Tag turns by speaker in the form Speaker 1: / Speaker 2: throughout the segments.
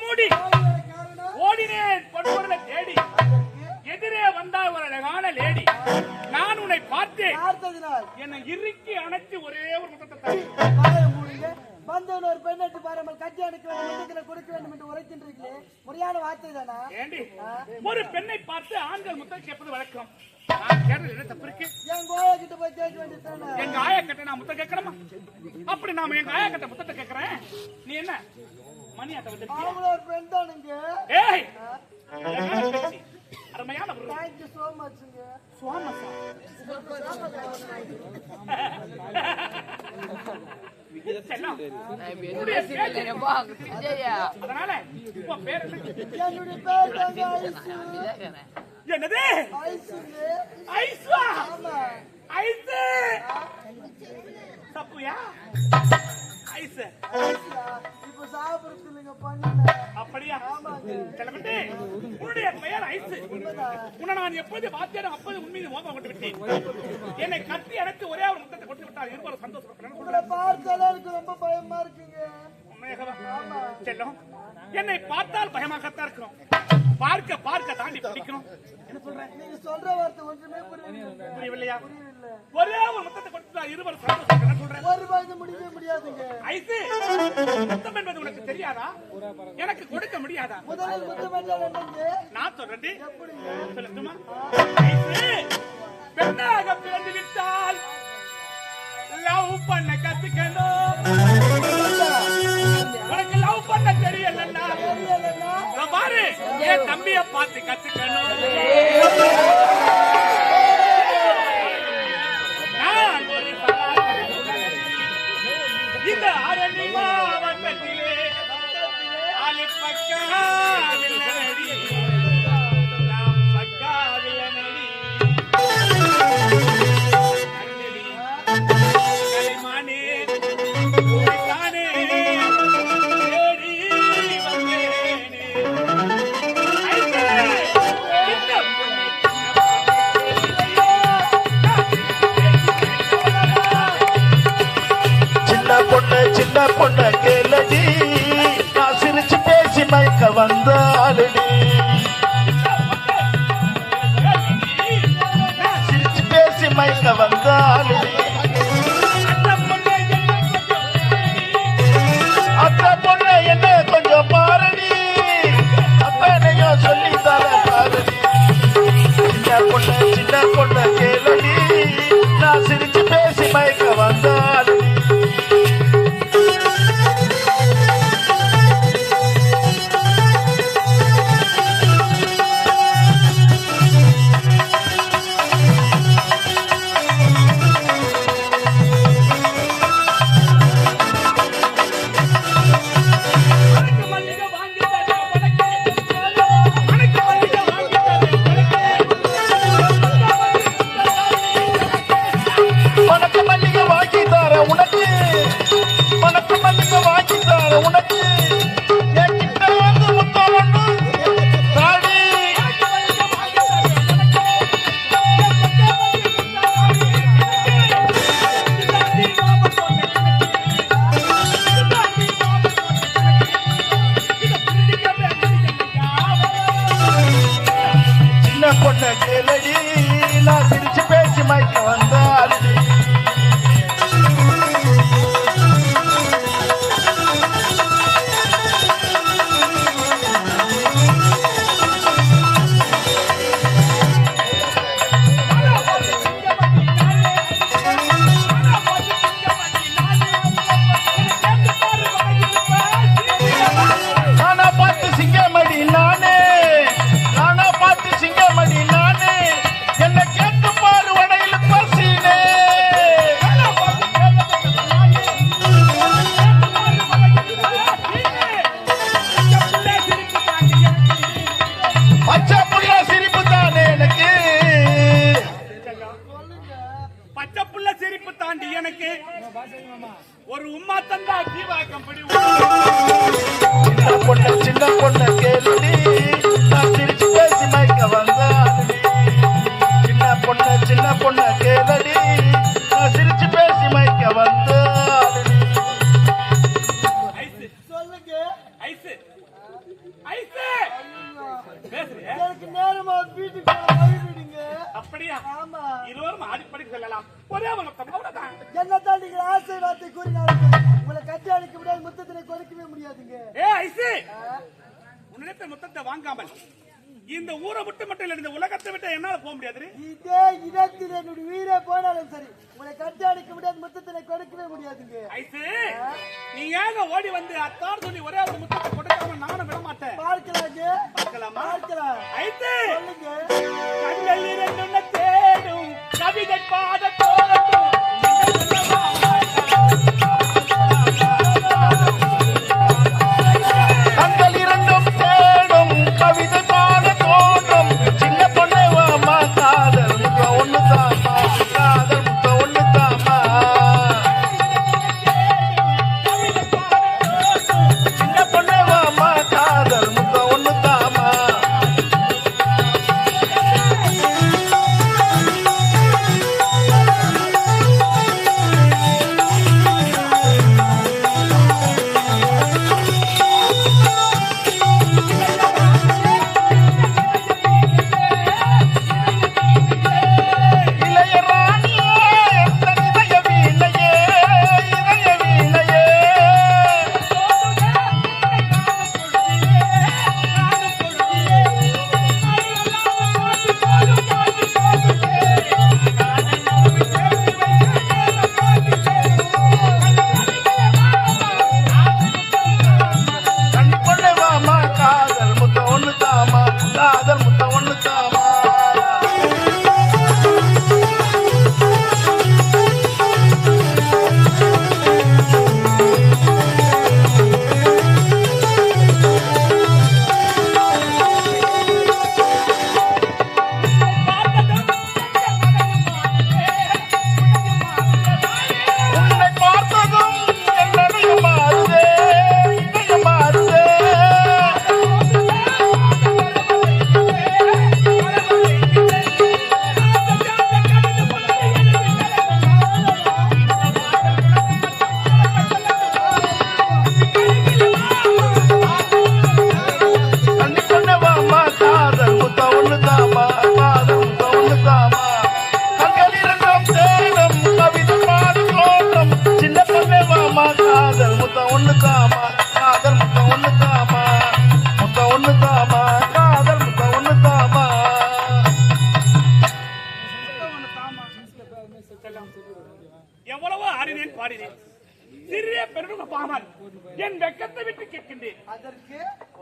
Speaker 1: முகமூடி ஓடினேன் தேடி. எதிரே வந்தா ஒரு அழகான லேடி. நான் உன்னை பார்த்தேன். என்னை இறுக்கி அணைச்சு ஒரே ஒரு முத்தத்தை
Speaker 2: வந்தவன் ஒரு பாருங்கள் கட்டி அனுக்க வேண்டும் கொடுக்க வேண்டும் என்று உரைக்கின்றீர்களே முறையான வார்த்தை தானா?
Speaker 1: ஒரு பெண்ணை பார்த்து ஆண்கள் முத்தம் கேட்பது வழக்கம். எங்க ஆயா கிட்ட நான் முத்தம் கேட்கணுமா? அப்படி நாம எங்க ஆயா கிட்ட முத்தத்தை கேட்கறேன். நீ என்ன? மணியாட்ட வந்து
Speaker 2: அவங்களும் ஒரு பெண் தானுங்க.
Speaker 1: ஏய். அருமையான பேர் என்ன?
Speaker 2: என்னுடைய பேர் தாங்க ஐசு.
Speaker 1: என்னது?
Speaker 2: ஐசுங்க.
Speaker 1: ஐஸ்வா
Speaker 2: ஆமா.
Speaker 1: ஐஸ் தப்புயா ஐஸ்
Speaker 2: இப்போ சாப்பிடுறது இல்லைங்க பண்ணுங்க
Speaker 1: அப்படியா?
Speaker 2: ஆமாங்க.
Speaker 1: செல்லப்பட்டு உன்னுடைய பெயர் ஐஸ் உன்னை நான் எப்போது பார்த்தேனோ அப்போது உண்மையை மோகம் கொண்டு விட்டேன். என்னை கட்டி அடைத்து ஒரே ஒரு முத்தத்தை கொண்டு விட்டால் இருவரும் சந்தோஷப்படுறேன்
Speaker 2: உங்களை பார்த்தாலே எனக்கு ரொம்ப பயமா இருக்குங்க?
Speaker 1: செல்லம் என்னை பார்த்தால் பயமாகத்தான் இருக்கிறோம் பார்க்க பார்க்க தாண்டி பிடிக்கணும். என்ன சொல்றேன்
Speaker 2: நீங்க சொல்ற வார்த்தை ஒன்றுமே
Speaker 1: புரியவில்லையா?
Speaker 2: புரியவில்லை
Speaker 1: ஒரே ஒரு முத்தத்தை கொடுத்தா சந்தோஷம் சொல்றேன்?
Speaker 2: ஒரு முடியாதுங்க.
Speaker 1: ஐசு முத்தம் என்பது உனக்கு தெரியாதா? எனக்கு கொடுக்க முடியாதா?
Speaker 2: முதலில் முத்தம்
Speaker 1: நான்
Speaker 2: எப்படிங்க?
Speaker 1: சொல்லட்டுமா? ஐசு பெண்ணாக பிறந்து விட்டால் லவ் பண்ண கத்துக்கணும். உனக்கு லவ் பண்ண தெரியலன்னா பாரு என் தம்பிய பார்த்து கத்துக்கணும்.
Speaker 3: வந்தாலடி. சிரிச்சு பேசி மயக்க வந்தாலடி. அத்த பொண்ணு என்ன கொஞ்சம் பாரடி. அப்பனையும் சொல்லி தர பாரடி. சின்ன பொண்ணு சின்ன பொண்ணு
Speaker 2: una உங்களை கட்டி அணைக்க முடியாது முத்தத்தினை முடியாதுங்க.
Speaker 1: ஏ ஐசு! உன்னிடத்த முத்தத்தை வாங்காமல் இந்த ஊரை விட்டு மட்டும் இல்ல இந்த உலகத்தை விட்டு என்னால போக முடியாது
Speaker 2: இதே இடத்தில் என்னுடைய உயிரே போனாலும் சரி உங்களை கட்டி அணைக்க முடியாது முத்தத்தினை கொடுக்கவே முடியாதுங்க.
Speaker 1: ஐசு நீ ஏங்க ஓடி வந்து அத்தான் சொல்லி ஒரே ஒரு முத்தத்தை கொடுக்காம நானும் விட மாட்டேன்.
Speaker 2: பார்க்கலாங்க.
Speaker 1: பார்க்கலாமா?
Speaker 2: பார்க்கலாம்.
Speaker 1: ஐசு!
Speaker 2: சொல்லுங்க.
Speaker 1: கண்கள் இரண்டு தேடும் கவிதை பாட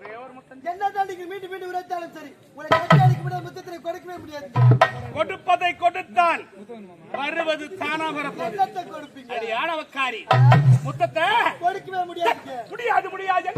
Speaker 1: ஒரே ஒரு முத்தம்
Speaker 2: என்னதான் நீங்க மீண்டும் மீண்டும் உரைத்தாலும் சரி உங்களை முடியாது முத்தத்தினை கொடுக்கவே முடியாதுங்க
Speaker 1: கொடுப்பதை கொடுத்தால் வருவது தானா வரப்போகுது
Speaker 2: கொடுப்பீங்க.
Speaker 1: அடி ஆணவக்காரி. முத்தத்தை
Speaker 2: கொடுக்கவே முடியாதுங்க.
Speaker 1: முடியாது முடியாது.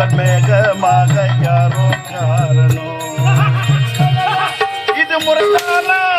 Speaker 3: जीवन में मागया रो चारणो इद मुर्दाना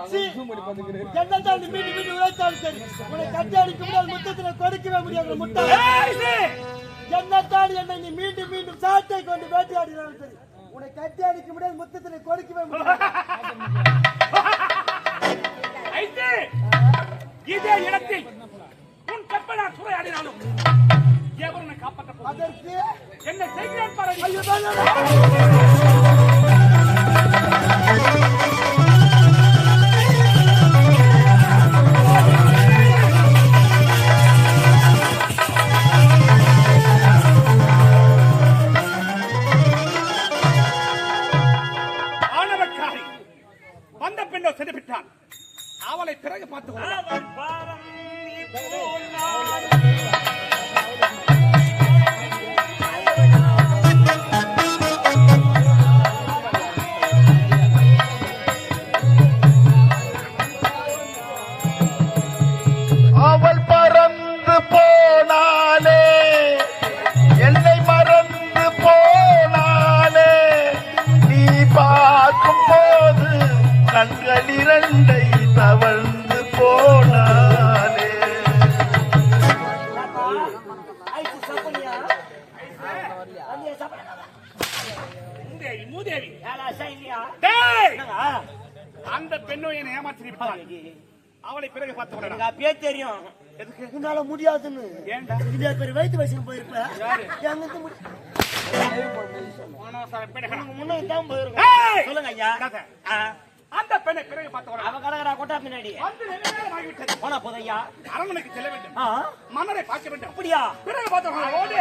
Speaker 2: அகச்சி. என்னதான் நீ மீண்டும் மீண்டும் உழைத்தாலும் சரி உன்னை கட்டி அடிக்க முடியாது முத்தத்தில் கொடுக்கவே முடியாது முட்டை. என்னத்தான் என்னை நீ மீண்டும் மீண்டும் சாட்டை கொண்டு வேட்டையாடினாலும் சரி உன்னை கட்டி அடிக்க முடியாது முத்தத்தில் கொடுக்கவே முடியாது.
Speaker 3: ஐசு, இதே இடத்தில் உன் கற்பனா சூறையாடினாலும் உன்னை காப்பாற்ற
Speaker 2: அதற்கு
Speaker 3: என்ன செய்கிறேன் பாரு
Speaker 2: என்னங்க?
Speaker 3: அந்த பெண்ணோ என்னை விட்டாள் அவளை பிறகு
Speaker 2: எனக்கு அப்பயே தெரியும்.
Speaker 3: எதுக்கு?
Speaker 2: உன்னால முடியாதுன்னு.
Speaker 3: ஏன்டா?
Speaker 2: இதே பேர் வயிற்று வயசுக்கு போயிருப்ப.
Speaker 3: மனோசார பெண்ணை
Speaker 2: முன்னாடி தான்! போயிருக்கோம். சொல்லுங்க ஐயா.
Speaker 3: அந்த பெண்ணை பிறகு கொள்ளலாம்.
Speaker 2: அவ கடகரா கொட்டா பின்னாடி. போனா போதையா
Speaker 3: அரண்மனைக்கு செல்ல வேண்டும். மன்னரை பார்க்க வேண்டும்.
Speaker 2: அப்படியா?
Speaker 3: பிறகு ஓடு!